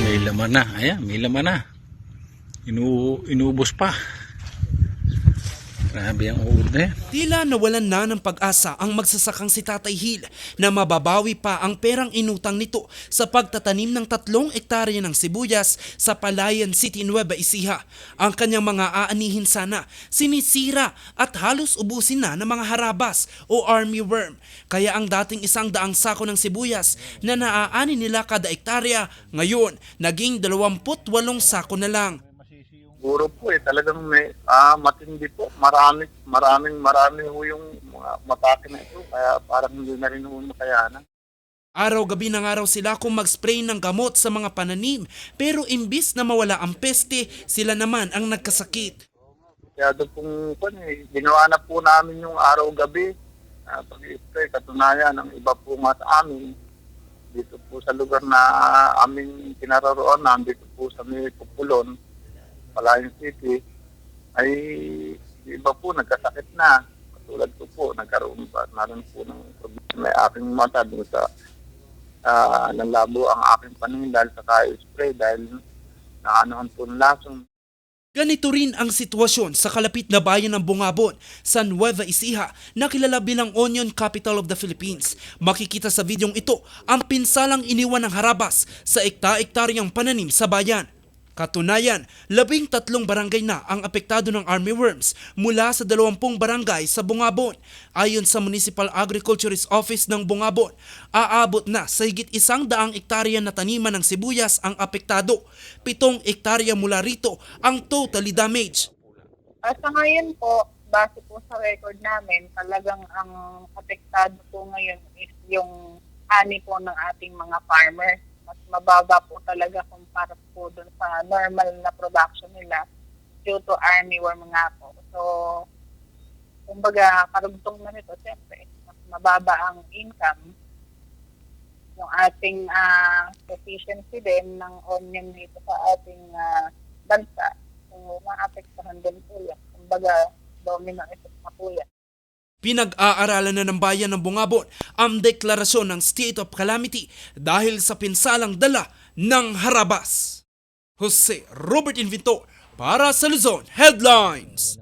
May laman na. Ayan, may laman na. Inu inubos pa. Grabe ang uod. Tila nawalan na ng pag-asa ang magsasakang si Tatay Hill na mababawi pa ang perang inutang nito sa pagtatanim ng tatlong ektarya ng sibuyas sa Palayan City, Nueva Ecija. Ang kanyang mga aanihin sana sinisira at halos ubusin na ng mga harabas o army worm. Kaya ang dating isang daang sako ng sibuyas na naaani nila kada ektarya ngayon naging 28 sako na lang. Siguro po eh, talagang may ah, matindi po. Marami, maraming marami ho yung mga matake na ito. Kaya parang hindi na rin ho makayanan. Araw-gabi ng araw sila kung mag-spray ng gamot sa mga pananim pero imbis na mawala ang peste, sila naman ang nagkasakit. Kaya doon pong kung, eh, ginawa na po namin yung araw-gabi. Uh, pag-spray, katunayan ng iba po nga sa amin. Dito po sa lugar na aming kinaroroon, nandito po sa may Pupulon, Palayan City, ay iba po nagkasakit na. Katulad ko po, nagkaroon pa naroon po ng problema. May aking mata doon sa uh, nalabo ang aking paningin dahil sa spray dahil naanohan po ng lasong. Ganito rin ang sitwasyon sa kalapit na bayan ng Bungabon sa Nueva Ecija na kilala bilang Onion Capital of the Philippines. Makikita sa videong ito ang pinsalang iniwan ng harabas sa ekta-ektaryang pananim sa bayan. Katunayan, labing tatlong barangay na ang apektado ng army worms mula sa dalawampung barangay sa Bungabon. Ayon sa Municipal Agriculturist Office ng Bungabon, aabot na sa higit isang daang ektarya na taniman ng sibuyas ang apektado. Pitong ektarya mula rito ang totally damaged. Ah, sa ngayon po, base po sa record namin, talagang ang apektado po ngayon is yung ani po ng ating mga farmers. Mas mababa po talaga kumpara po dun sa normal na production nila due to army worm nga po. So, kumbaga, karugtong na nito, siyempre, mas mababa ang income yung ating ah, efficiency din ng onion dito sa ating ah, bansa. So, maapektahan din po yan. Kumbaga, domino effect na po yan. Pinag-aaralan na ng bayan ng Bungabon ang deklarasyon ng state of calamity dahil sa pinsalang dala ng harabas. Jose Robert Inventor para sa Luzon Headlines.